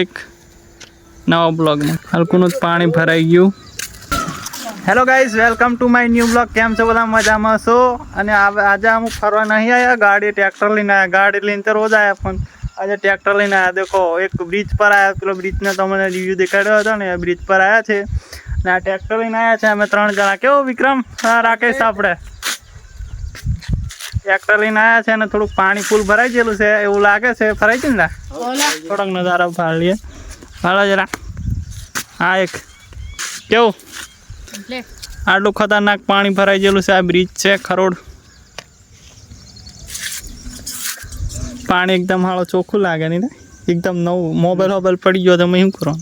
એક નવા બ્લોગને હલકુનું પાણી ભરાઈ ગયું. Hello guys welcome to my new blog કેમ છો બધા? મજામાં છો? અને આજે અમુક ફરવા નહીં આવ્યા ગાડી ટ્રેક્ટર લઈને આવ્યા ગાડી લઈને તો રોજ આવ્યા પણ આજે ટ્રેક્ટર લઈને આવ્યા દેખો, એક બ્રિજ પર આવ્યા પેલો બ્રિજનો તમને રિવ્યૂ દેખાડ્યો હતો ને, એ બ્રિજ પર આવ્યા છે. ને આ ટ્રેક્ટર લઈને આવ્યા છે. અમે ત્રણ જણા. કેવો વિક્રમ? રાકેશ, આપણે. ટ્રેક્ટર લઈને આવ્યા છે અને થોડુંક પાણી ફૂલ ભરાઈ ગયેલું છે એવું લાગે છે. ભરાઈ છે ને? થોડોક નજારો ફાળીએ ફાળો જરા. હા એક. કેવું? આટલું ખતરનાક પાણી ભરાઈ ગયેલું છે આ બ્રિજ છે ખરોડ. પાણી એકદમ હાળો ચોખ્ખું લાગે નહીં ને. એકદમ નવું. મોબાઈલ મોબાઈલ પડી ગયો તમે શું કરો?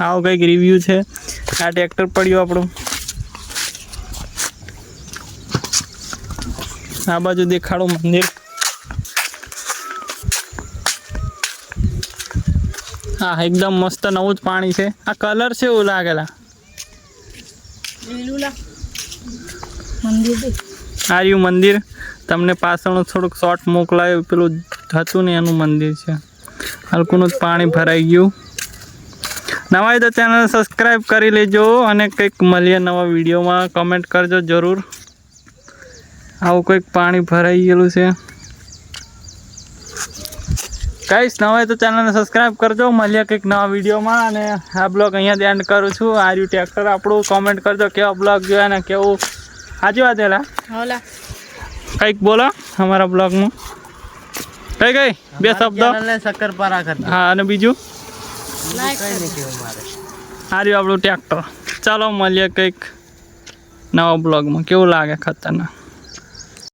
આવો કંઈક રિવ્યૂ છે. આ ટ્રેક્ટર પડ્યું આપણું. આ બાજુ દેખાડો મંદિર. હા એકદમ મસ્ત નવું જ પાણી છે. આ કલર છે એવું લાગેલા. આ રહ્યું મંદિર તમને પાછળનું થોડુંક શોર્ટ મોકલાયું પેલું હતું ને એનું મંદિર છે. હલકુનું જ પાણી ભરાઈ ગયું. નવા હોય તો ચેનલ સબસ્ક્રાઈબ કરી લેજો અને કંઈક મળીએ નવા વિડીયોમાં કમેન્ટ કરજો જરૂર. આવું કંઈક પાણી ભરાઈ ગયેલું છે. કઈશ ન હોય તો ચેનલને સબસ્ક્રાઈબ કરજો. મળીએ કંઈક નવા વિડીયોમાં અને આ બ્લોગ અહીંયા એન્ડ કરું છું. આ રહ્યું ટ્રેક્ટર આપણું કોમેન્ટ કરજો કેવો બ્લોગ જોયા ને કેવું સાચી વાત એલા? કંઈક બોલો અમારા બ્લોગમાં કઈ કઈ બે શબ્દ. શક્કરપારા કરતા. હા અને બીજું? આ રહ્યું આપણું ટ્રેક્ટર ચાલો મળીએ કંઈક નવા બ્લોગમાં. કેવું લાગે ખતરનાક?